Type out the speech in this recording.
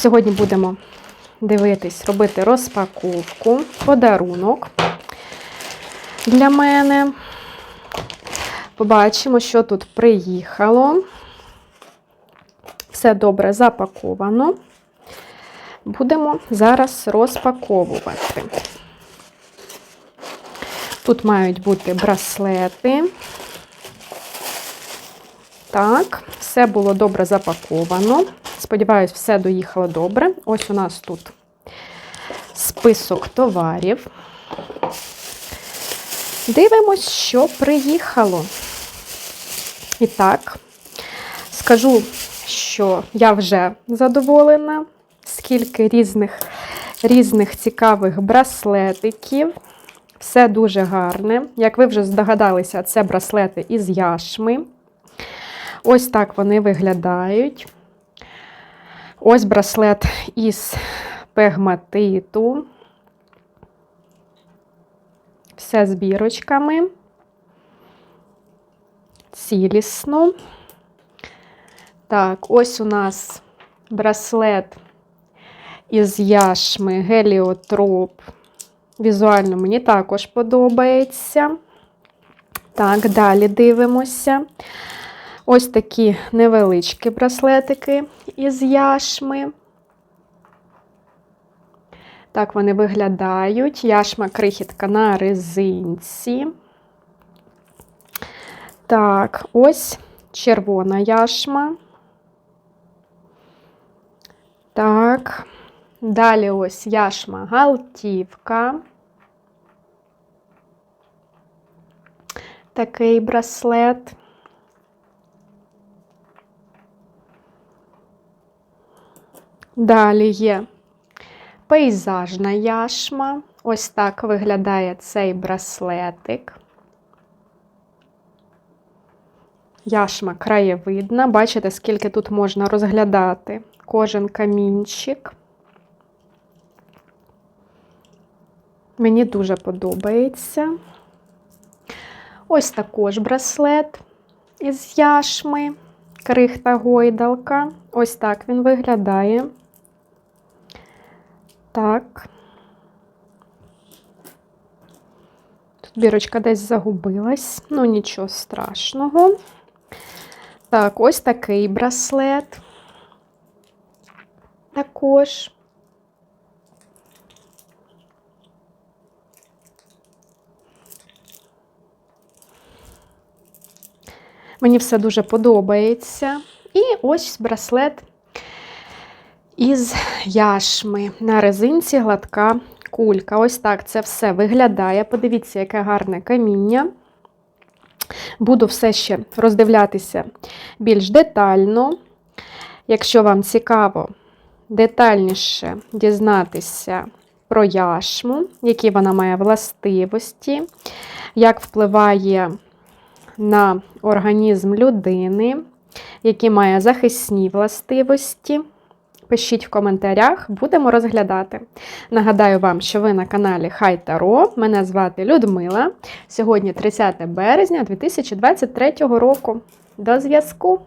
Сьогодні будемо дивитись, робити розпаковку, подарунок для мене. Побачимо, що тут приїхало. Все добре запаковано. Будемо зараз розпаковувати. Тут мають бути браслети. Так, все було добре запаковано. Сподіваюсь, все доїхало добре. Ось у нас тут список товарів. Дивимось, що приїхало. І так, скажу, що я вже задоволена, скільки різних, різних цікавих браслетиків. Все дуже гарне. Як ви вже здогадалися, це браслети із яшми. Ось так вони виглядають. Ось браслет із пегматиту. Все з бірочками. Цілісно. Так, ось у нас браслет із яшми геліотроп. Візуально мені також подобається. Так, далі дивимося. Ось такі невеличкі браслетики із яшми. Так вони виглядають. Яшма крихітка на резинці. Так, ось червона яшма. Так, далі ось яшма галтівка. Такий браслет. Далі є пейзажна яшма. Ось так виглядає цей браслетик. Яшма краєвидна. Бачите, скільки тут можна розглядати кожен камінчик. Мені дуже подобається. Ось також браслет із яшми, крихта гойдалка. Ось так він виглядає. Так. Тут бірочка десь загубилась, ну нічого страшного. Так, ось такий браслет. Також. Мені все дуже подобається. І ось браслет із яшми. На резинці гладка кулька. Ось так це все виглядає. Подивіться, яке гарне каміння. Буду все ще роздивлятися більш детально. Якщо вам цікаво детальніше дізнатися про яшму, які вона має властивості, як впливає на організм людини, які має захисні властивості. Пишіть в коментарях, будемо розглядати. Нагадаю вам, що ви на каналі Хай Таро. Мене звати Людмила. Сьогодні 30 березня 2023 року. До зв'язку!